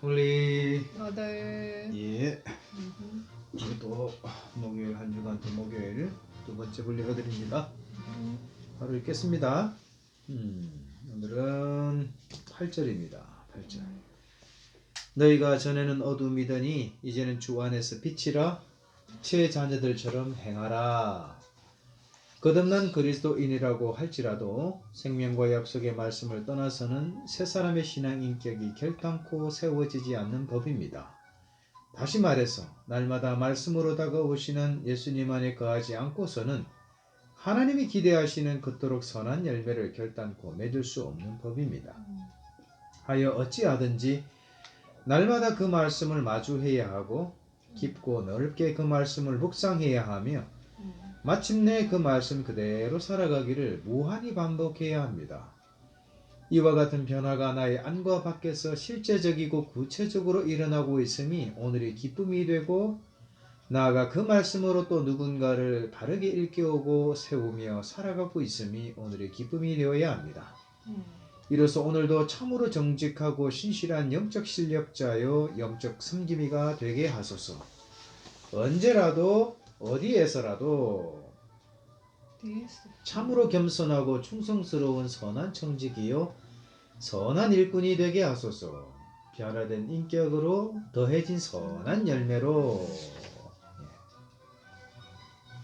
홀리 아들. 예 음흠. 오늘 또 목요일 한 주간 또 목요일 두 번째 분리해드립니다 음. 바로 읽겠습니다 음, 오늘은 8절입니다 8절 너희가 전에는 어둠이더니 이제는 주 안에서 빛이라 제 자녀들처럼 행하라 거듭난 그리스도인이라고 할지라도 생명과 약속의 말씀을 떠나서는 새 사람의 신앙 인격이 결단코 세워지지 않는 법입니다. 다시 말해서 날마다 말씀으로 다가오시는 예수님 안에 거하지 않고서는 하나님이 기대하시는 그토록 선한 열매를 결단코 맺을 수 없는 법입니다. 하여 어찌하든지 날마다 그 말씀을 마주해야 하고 깊고 넓게 그 말씀을 묵상해야 하며 음. 마침내 그 말씀 그대로 살아가기를 무한히 반복해야 합니다. 이와 같은 변화가 나의 안과 밖에서 실제적이고 구체적으로 일어나고 있음이 오늘의 기쁨이 되고 나아가 그 말씀으로 또 누군가를 바르게 일깨우고 세우며 살아가고 있음이 오늘의 기쁨이 되어야 합니다. 음. 이로써 오늘도 참으로 정직하고 신실한 영적 실력자요 영적 섬김이가 되게 하소서. 언제라도 어디에서라도. 참으로 겸손하고 충성스러운 선한 청직이요 선한 일꾼이 되게 하소서. 변화된 인격으로 더해진 선한 열매로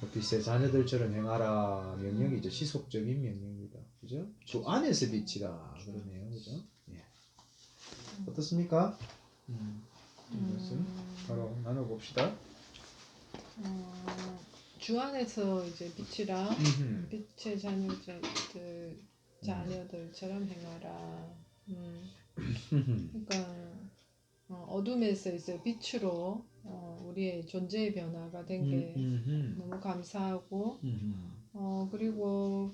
예. 빛의 자녀들처럼 행하라 명령이죠. 시속적인 명령입니다. 그죠? 주 안에서 빛이라 그러네요. 그죠? 예. 어떻습니까? 음, 이 음. 바로 나눠봅시다. 어, 주 안에서 이제 빛이라 음흠. 빛의 자녀들 자녀들처럼 행하라. 음. 그러니까 어, 어둠에서 이제 빛으로 어, 우리의 존재의 변화가 된게 음, 음흠. 너무 감사하고. 어 그리고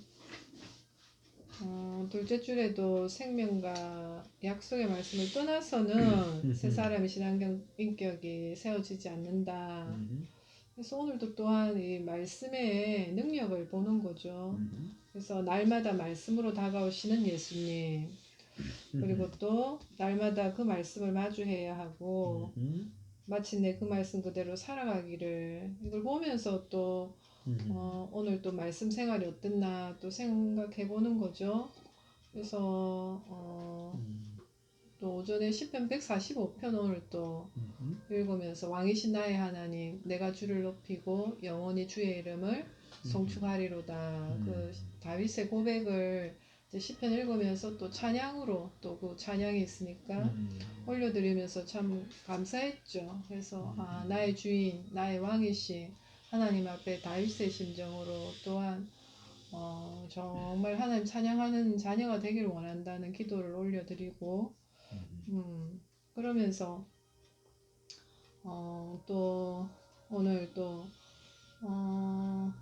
어, 둘째 줄에도 생명과 약속의 말씀을 떠나서는 음. 새 사람의 신앙 인격이 세워지지 않는다. 그래서 오늘도 또한 이 말씀의 능력을 보는 거죠. 음흠. 그래서 날마다 말씀으로 다가오시는 예수님 그리고 또 날마다 그 말씀을 마주해야 하고 음흠. 마침내 그 말씀 그대로 살아가기를 이걸 보면서 또. 어, 오늘 또 말씀 생활이 어땠나 또 생각해 보는 거죠. 그래서 어, 음. 또 오전에 10편 145편 오늘 또 음흠. 읽으면서 왕이신 나의 하나님 내가 주를 높이고 영원히 주의 이름을 송축하리로다. 음. 그 다윗의 고백을 이제 시편 읽으면서 또 찬양으로 또 그 찬양이 있으니까 음. 올려드리면서 참 감사했죠. 그래서 음. 아 나의 주인 나의 왕이신 하나님 앞에 다윗의 심정으로 또한 어, 정말 하나님 찬양하는 자녀가 되기를 원한다는 기도를 올려드리고 음. 음, 그러면서 어, 또 오늘 또 어,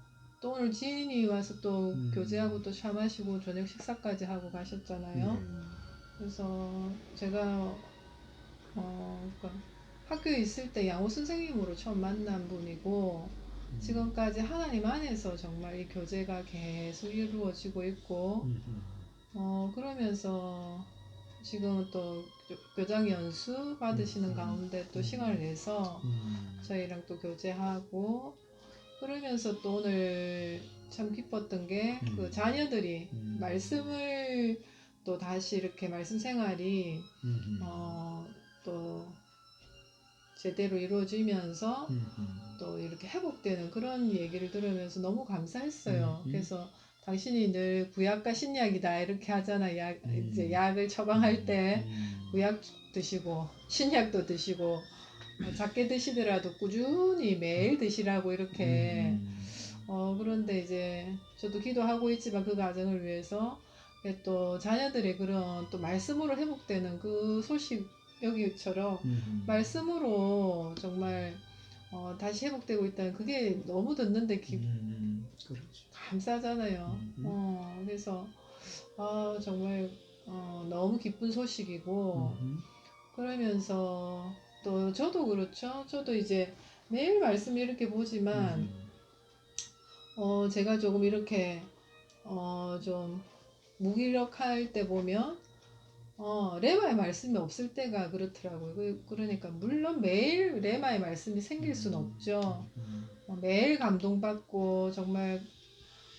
또 오늘 지인이 와서 또 음. 교제하고 또 차 마시고 저녁 식사까지 하고 가셨잖아요. 네. 그래서 제가 어, 그러니까 학교에 있을 때 양호 선생님으로 처음 만난 분이고 음. 지금까지 하나님 안에서 정말 이 교제가 계속 이루어지고 있고 음흠. 어, 그러면서 지금 또 교- 교장 연수 받으시는 음. 가운데 또 음. 시간을 내서 음. 저희랑 또 교제하고 그러면서 또 오늘 참 기뻤던 게그 음. 자녀들이 음. 말씀을 또 다시 이렇게 말씀 생활이. 어, 또 제대로 이루어지면서. 또 이렇게 회복되는 그런 얘기를 들으면서 너무 감사했어요. 음, 음. 그래서 당신이 늘 구약과 신약이다 이렇게 하잖아. 약 음. 이제 약을 처방할 때 음. 구약 드시고 신약도 드시고 어, 작게 드시더라도 꾸준히 매일 드시라고 이렇게 음. 어 그런데 이제 저도 기도하고 있지만 그 가정을 위해서 또 자녀들의 그런 또 말씀으로 회복되는 그 소식 여기처럼 음흠. 말씀으로 정말 어, 다시 회복되고 있다는 그게 너무 듣는데 기, 음. 그렇죠. 감사하잖아요. 음. 어, 그래서 아, 정말 어, 너무 기쁜 소식이고 음흠. 그러면서 또 저도 그렇죠. 저도 이제 매일 말씀 이렇게 보지만 음. 어, 제가 조금 이렇게 어, 좀 무기력할 때 보면 어, 레마의 말씀이 없을 때가 그렇더라고요. 그- 그러니까 물론 매일 레마의 말씀이 생길 수는 없죠. 음, 어, 매일 감동받고 정말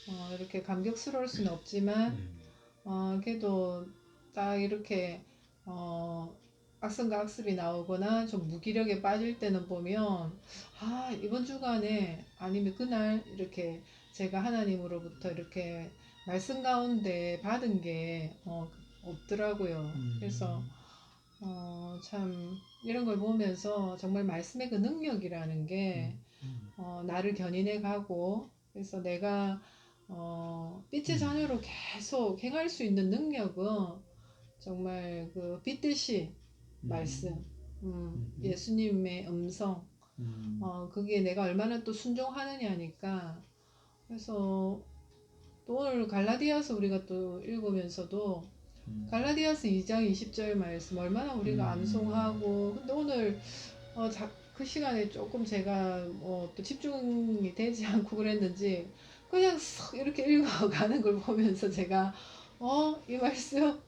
어, 이렇게 감격스러울 수는 없지만 음, 어, 그래도 딱 이렇게 어, 악성과 악습이 나오거나 좀 무기력에 빠질 때는 보면 아 이번 주간에 아니면 그날 이렇게 제가 하나님으로부터 이렇게 말씀 가운데 받은 게 어, 없더라고요. 음. 그래서 어, 참 이런 걸 보면서 정말 말씀의 그 능력이라는 게 음, 어, 나를 견인해 가고 그래서 내가 어, 빛의 음. 자녀로 계속 행할 수 있는 능력은 정말 그 빛듯이 말씀, 음, 음. 예수님의 음성, 음, 어, 그게 내가 얼마나 또 순종하느냐니까. 그래서 또 오늘 갈라디아서 우리가 또 읽으면서도 음, 갈라디아서 2장 20절 말씀 얼마나 우리가 음. 암송하고 근데 오늘 어, 자, 그 시간에 조금 제가 뭐 또 집중이 되지 않고 그랬는지 그냥 쓱 이렇게 읽어가는 걸 보면서 제가 어 이 말씀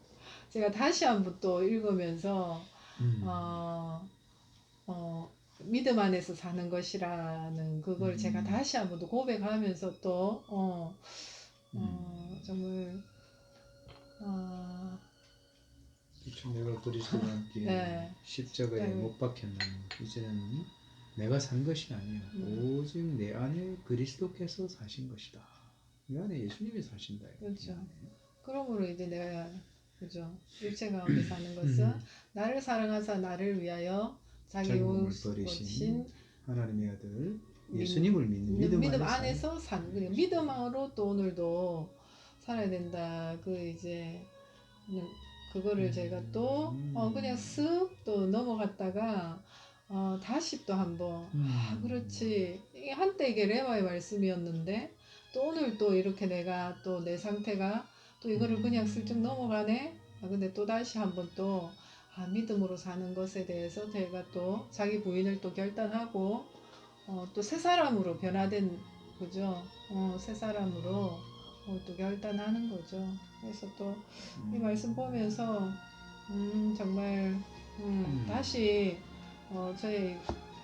제가 다시 한번 또 읽으면서 음, 어, 어, 믿음 안에서 사는 것이라는 그걸 음. 제가 다시 한번 또 고백하면서 또 어, 어, 정말 어, 그쵸, 내가 그리스도와 함께 네. 십자가에 네. 못 박혔는 이제는 내가 산 것이 아니야. 음. 오직 내 안에 그리스도께서 사신 것이다. 내 안에 예수님이 사신다. 그렇죠. 그러므로 이제 내가 그죠 일체 가운데 사는 것은 음. 나를 사랑하사 나를 위하여 자기 몸을 버리신 하나님의 아들 믿- 예수님을 믿는 믿음, 믿음, 안에서 안에서 사는 믿음으로 또 오늘도 살아야 된다. 그 이제 그거를 음. 제가 또 어, 그냥 쓱 또 넘어갔다가 어, 다시 또 한번 아 음. 그렇지 이게 한때 이게 레마의 말씀이었는데 또 오늘 또 이렇게 내가 또 내 상태가 또 이거를 음. 그냥 슬쩍 넘어가네. 아 근데 또 다시 한번 또 아, 믿음으로 사는 것에 대해서 제가 또 자기 부인을 또 결단하고 어, 또 새 사람으로 변화된 그죠? 어, 새 사람으로 어, 또 결단하는 거죠. 그래서 또이 음. 말씀 보면서 음, 정말 음, 음. 다시 어, 저희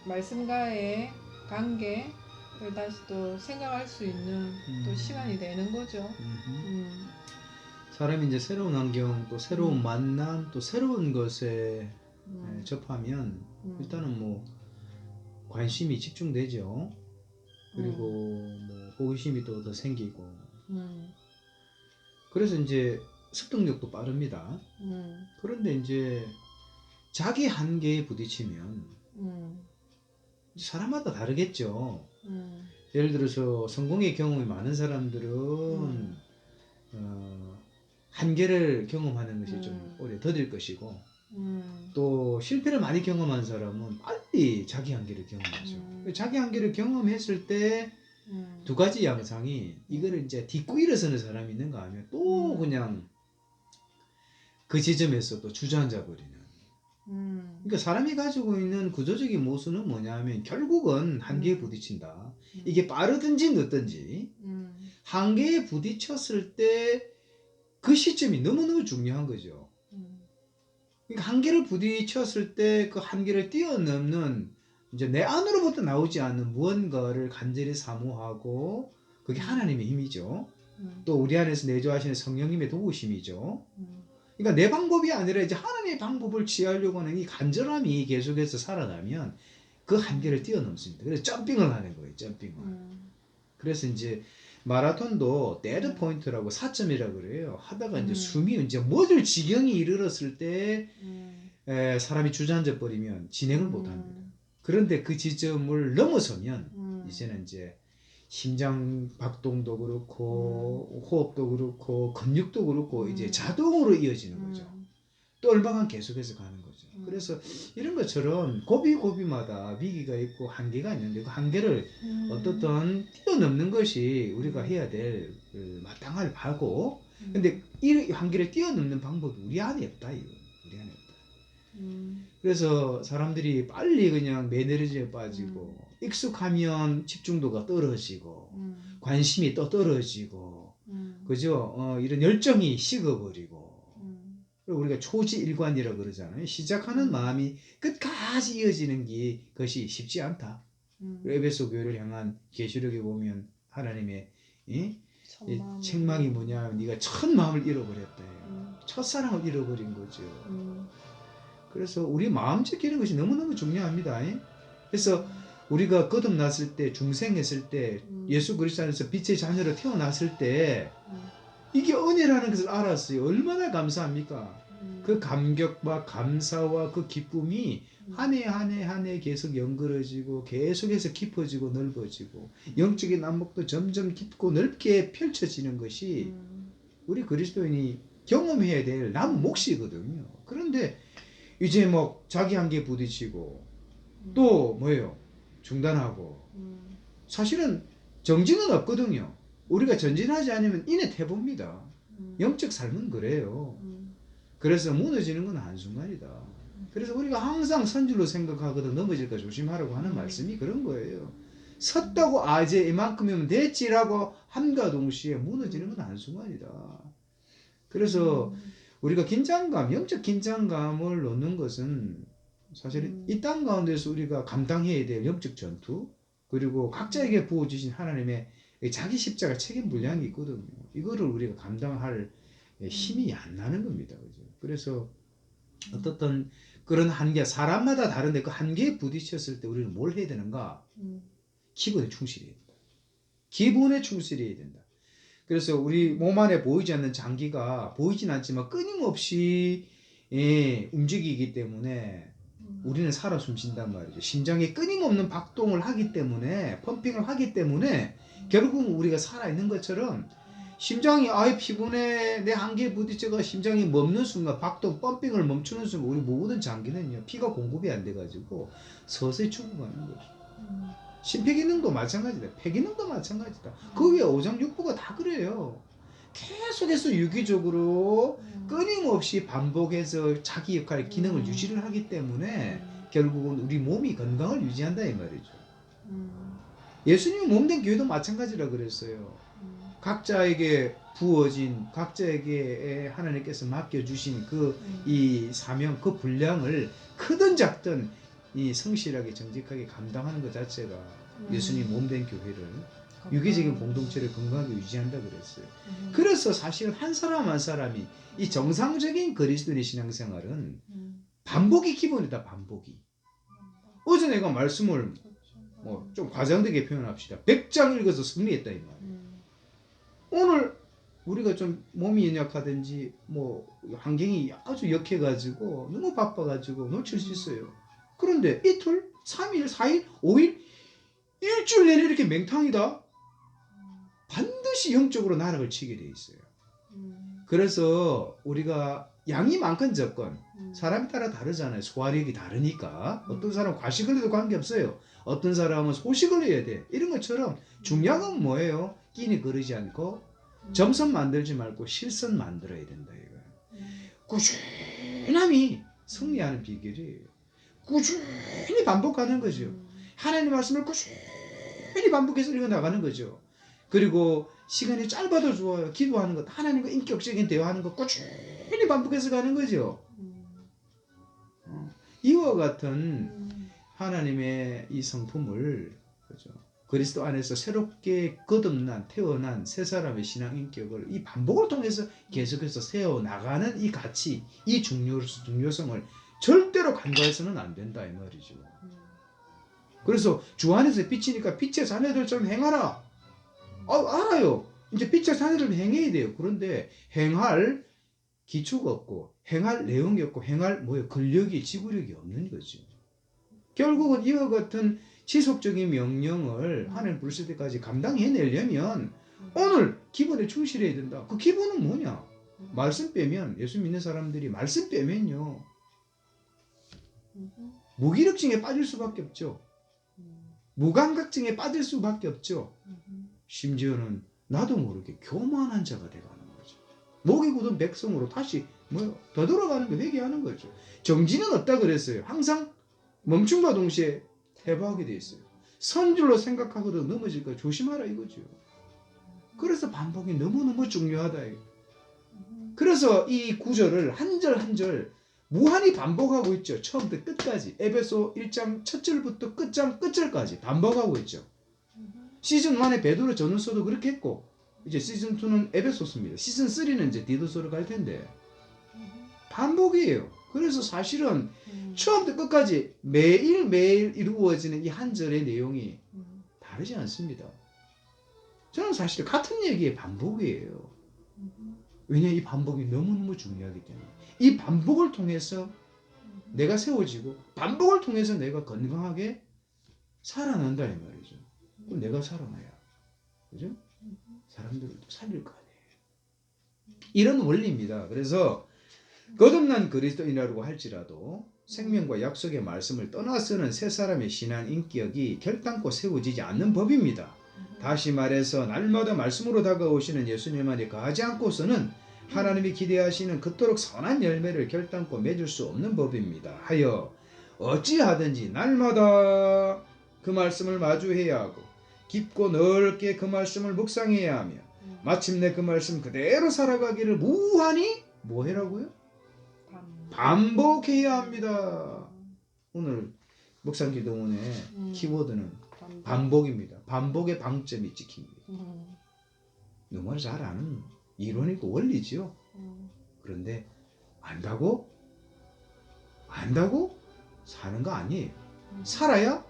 말씀과의 관계를 다시 또 생각할 수 있는 또 음. 시간이 되는 거죠. 음, 사람이 이제 새로운 환경, 또 새로운 음. 만남, 또 새로운 것에 음, 예, 접하면 음. 일단은 뭐 관심이 집중되죠. 그리고 뭐 호기심이 또 더 생기고 음, 그래서 이제 습득력도 빠릅니다. 음, 그런데 이제 자기 한계에 부딪히면 음, 사람마다 다르겠죠. 음, 예를 들어서 성공의 경험이 많은 사람들은 음. 어, 한계를 경험하는 것이 음. 좀 오래 더딜 것이고 음, 또 실패를 많이 경험한 사람은 빨리 자기 한계를 경험하죠. 음. 자기 한계를 경험했을 때 두 음, 가지 양상이 이거를 이제 딛고 일어서는 사람이 있는가 하면 또 음. 그냥 그 지점에서 또 주저앉아 버리는. 음, 그러니까 사람이 가지고 있는 구조적인 모순은 뭐냐면 결국은 한계에 음. 부딪힌다. 음, 이게 빠르든지 늦든지 음, 한계에 부딪혔을 때 그 시점이 너무너무 중요한 거죠. 음, 그러니까 한계를 부딪혔을 때 그 한계를 뛰어넘는 이제 내 안으로부터 나오지 않는 무언가를 간절히 사모하고 그게 하나님의 힘이죠. 음, 또 우리 안에서 내조하시는 성령님의 도우심이죠. 음, 그러니까 내 방법이 아니라 이제 하나님의 방법을 취하려고 하는 이 간절함이 계속해서 살아나면 그 한계를 뛰어넘습니다. 그래서 점핑을 하는 거예요. 점핑을. 음, 그래서 이제 마라톤도 데드 포인트라고 4점이라고 그래요. 하다가 이제 음. 숨이 이제 멎을 지경이 이르렀을 때 음, 에, 사람이 주저앉아 버리면 진행을 못 합니다. 음, 그런데 그 지점을 넘어서면 음, 이제는 이제 심장 박동도 그렇고 호흡도 그렇고 근육도 그렇고 음. 이제 자동으로 이어지는 거죠. 음, 또 얼마간 계속해서 가는 거죠. 음. 그래서 이런 것처럼 고비 고비마다 위기가 있고 한계가 있는데 그 한계를 음, 어떻든 뛰어넘는 것이 우리가 음. 해야 될 그, 마땅할 바고 음, 근데 이 한계를 뛰어넘는 방법이 우리 안에 없다 이거 우리 안에 없다. 음, 그래서 사람들이 빨리 그냥 매너리즘에 빠지고 익숙하면 집중도가 떨어지고 음, 관심이 또 떨어지고 음, 그죠? 어, 이런 열정이 식어버리고 음, 그리고 우리가 초지일관이라고 그러잖아요. 시작하는 마음이 끝까지 이어지는 게 그것이 쉽지 않다. 음. 에베소 교회를 향한 계시록에 보면 하나님의 이, 이. 책망이 뭐냐? 네가 첫 마음을 잃어버렸다. 음. 첫사랑을 잃어버린 거죠. 음. 그래서 우리 마음 지키는 것이 너무너무 중요합니다. 예? 그래서 우리가 거듭났을 때 중생했을 때 음. 예수 그리스도 안에서 빛의 자녀로 태어났을 때 음. 이게 은혜라는 것을 알았어요. 얼마나 감사합니까? 음. 그 감격과 감사와 그 기쁨이 음. 한해 한 해 한 해 계속 연그러지고 계속해서 깊어지고 넓어지고 영적인 안목도 점점 깊고 넓게 펼쳐지는 것이 음. 우리 그리스도인이 경험해야 될 남 몫이거든요. 그런데 이제 뭐 자기 한계 부딪히고 또 뭐예요? 중단하고 음. 사실은 정지는 없거든요. 우리가 전진하지 않으면 인해 태봅니다. 음. 영적 삶은 그래요. 음. 그래서 무너지는 건 한순간이다. 그래서 우리가 항상 선줄로 생각하거든 넘어질까 조심하라고 하는 음. 말씀이 그런 거예요. 섰다고 아 이제 이만큼이면 됐지라고 함과 동시에 무너지는 건 한순간이다. 그래서 음. 우리가 긴장감, 영적 긴장감을 놓는 것은 사실 음. 이땅 가운데서 우리가 감당해야 될 영적 전투 그리고 각자에게 부어주신 하나님의 이 자기 십자가 책임 분량이 있거든요. 이거를 우리가 감당할 힘이 안 나는 겁니다. 그죠? 그래서 어떻든 그런 한계, 사람마다 다른데 그 한계에 부딪혔을 때 우리는 뭘 해야 되는가? 음. 기본에 충실해야 된다. 기본에 충실해야 된다. 그래서 우리 몸 안에 보이지 않는 장기가 보이진 않지만 끊임없이 예, 움직이기 때문에 음. 우리는 살아 숨쉰단 말이죠. 심장이 끊임없는 박동을 하기 때문에 펌핑을 하기 때문에 결국은 우리가 살아 있는 것처럼 심장이 아예 피곤해 내 한계에 부딪혀가 심장이 멈는 순간 박동 펌핑을 멈추는 순간 우리 모든 장기는요 피가 공급이 안 돼가지고 서서히 죽어가는 거죠. 음. 심폐기능도 마찬가지다. 폐기능도 마찬가지다. 그 위에 오장육부가 다 그래요. 계속해서 유기적으로 음. 끊임없이 반복해서 자기 역할의 기능을 음. 유지를 하기 때문에 음. 결국은 우리 몸이 건강을 유지한다 이 말이죠. 음. 예수님이 몸된 교회도 마찬가지라 그랬어요. 음. 각자에게 부어진 각자에게 하나님께서 맡겨주신 그 음. 이 사명 그 분량을 크든 작든 이 성실하게 정직하게 감당하는 것 자체가 음. 예수님 몸된 교회를 유기적인 공동체를 건강하게 유지한다 그랬어요. 음. 그래서 사실은 한 사람 한 사람이 이 정상적인 그리스도인의 신앙생활은 음. 반복이 기본이다 반복이. 어제 내가 말씀을 그렇죠. 뭐좀 과장되게 표현합시다. 100장 읽어서 승리했다 이 말. 음. 오늘 우리가 좀 몸이 연약하든지 뭐 환경이 아주 역해가지고 너무 바빠가지고 놓칠 수 있어요. 그런데 이틀, 3일, 4일, 5일, 일주일 내내 이렇게 맹탕이다. 반드시 영적으로 나락을 치게 돼 있어요. 음. 그래서 우리가 양이 많건 적건 음. 사람에 따라 다르잖아요. 소화력이 다르니까 어떤 사람은 과식을 해도 관계없어요. 어떤 사람은 소식을 해야 돼. 이런 것처럼 중요한 건 뭐예요? 끼니 그러지 않고 음. 점선 만들지 말고 실선 만들어야 된다 이거예요. 음. 꾸준함이 승리하는 비결이에요. 꾸준히 반복하는 거죠. 음. 하나님의 말씀을 꾸준히 반복해서 읽어 나가는 거죠. 그리고 시간이 짧아도 좋아요. 기도하는 것, 하나님과 인격적인 대화하는 것 꾸준히 반복해서 가는 거죠. 음. 어, 이와 같은 음. 하나님의 이 성품을 그죠? 그리스도 안에서 새롭게 거듭난 태어난 새 사람의 신앙 인격을 이 반복을 통해서 계속해서 세워 나가는 이 가치, 이 중요 중요성을 절대로 간과해서는 안 된다 이 말이죠. 음. 그래서 주 안에서 빛이니까 빛의 자녀들처럼 행하라. 아, 알아요. 이제 빛의 자녀들처럼 행해야 돼요. 그런데 행할 기초가 없고 행할 내용이 없고 행할 뭐예요? 근력이 지구력이 없는 거죠. 결국은 이와 같은 지속적인 명령을 하나님 부르실 때까지 감당해내려면 오늘 기본에 충실해야 된다. 그 기본은 뭐냐? 말씀 빼면 예수 믿는 사람들이 말씀 빼면요 음. 무기력증에 빠질 수밖에 없죠. 음. 무감각증에 빠질 수밖에 없죠. 음. 심지어는 나도 모르게 교만한 자가 돼가는 거죠. 목이 굳은 백성으로 다시 뭐 되돌아가는 거 회개하는 거죠. 정지는 없다 그랬어요. 항상 멈춤과 동시에 해부하게 돼 있어요. 선줄로 생각하고도 넘어질까 조심하라 이거죠. 그래서 반복이 너무너무 중요하다. 그래서 이 구절을 한 절 한절 무한히 반복하고 있죠. 처음부터 끝까지. 에베소 1장 첫 절부터 끝장 끝절까지 반복하고 있죠. 시즌 1에 베드로 전후서도 그렇게 했고 이제 시즌 2는 에베소서입니다. 시즌 3는 이제 디도서로 갈 텐데 반복이에요. 그래서 사실은 음. 처음부터 끝까지 매일 매일 이루어지는 이 한 절의 내용이 음. 다르지 않습니다. 저는 사실 같은 얘기의 반복이에요. 음. 왜냐 이 반복이 너무너무 중요하기 때문에 이 반복을 통해서 내가 세워지고 반복을 통해서 내가 건강하게 살아난다 이 말이죠. 그럼 내가 살아나야 그죠? 사람들을 또 살릴 거 아니에요. 이런 원리입니다. 그래서 거듭난 그리스도인이라고 할지라도 생명과 약속의 말씀을 떠나서는 새 사람의 신앙 인격이 결단코 세워지지 않는 법입니다. 다시 말해서 날마다 말씀으로 다가오시는 예수님 안에 가지 않고서는 하나님이 기대하시는 그토록 선한 열매를 결단코 맺을 수 없는 법입니다. 하여 어찌하든지 날마다 그 말씀을 마주해야 하고 깊고 넓게 그 말씀을 묵상해야 하며 음. 마침내 그 말씀 그대로 살아가기를 무한히 뭐 해라고요? 반- 반복해야 합니다. 오늘 묵상 기도문의 음. 키워드는 반복. 반복 입니다. 반복의 방점이 찍힙니다. 음. 너무 잘 아는 이론이고 원리지요. 음. 그런데 안다고 안다고 사는 거 아니에요. 음. 살아야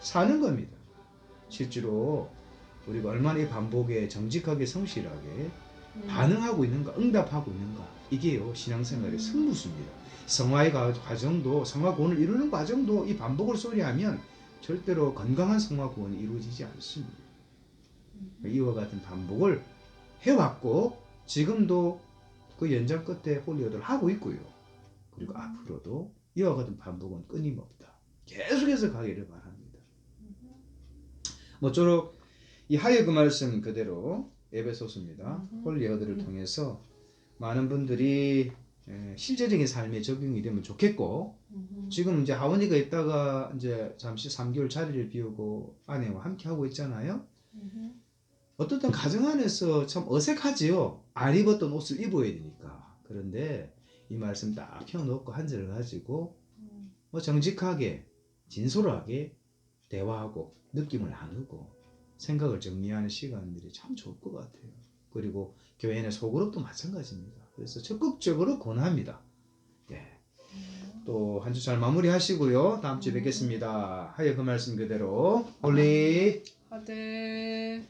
사는 겁니다. 실제로 우리가 얼마나 이 반복에 정직하게 성실하게 음. 반응하고 있는가, 응답하고 있는가 이게요 신앙생활의 음. 승부수입니다. 성화의 과- 과정도 성화 구원을 이루는 과정도 이 반복을 소리하면 절대로 건강한 성화 구원이 이루어지지 않습니다. 음. 이와 같은 반복을 해왔고 지금도 그 연장 끝에 홀리어드를 하고 있고요. 그리고 음. 앞으로도 이와 같은 반복은 끊임없다. 계속해서 가기를 바랍니다. 모쪼록 이 하여 그 말씀 그대로 에베소서입니다. 음. 홀리어드를 음. 통해서 많은 분들이 에, 실제적인 삶에 적용이 되면 좋겠고 음. 지금 이제 하원이가 있다가 이제 잠시 3개월 자리를 비우고 아내와 함께 하고 있잖아요. 음. 땐 가정 안에서 참 어색하지요. 안 입었던 옷을 입어야 되니까. 그런데 이 말씀 딱 펴놓고 한 절을 가지고 음. 뭐 정직하게 진솔하게 대화하고 느낌을 나누고 생각을 정리하는 시간들이 참 좋을 것 같아요. 그리고 교회 내 소그룹도 마찬가지입니다. 그래서 적극적으로 권합니다. 네. 또한 주 잘 마무리하시고요. 다음 주에 뵙겠습니다. 하여 그 말씀 그대로 홀리 아들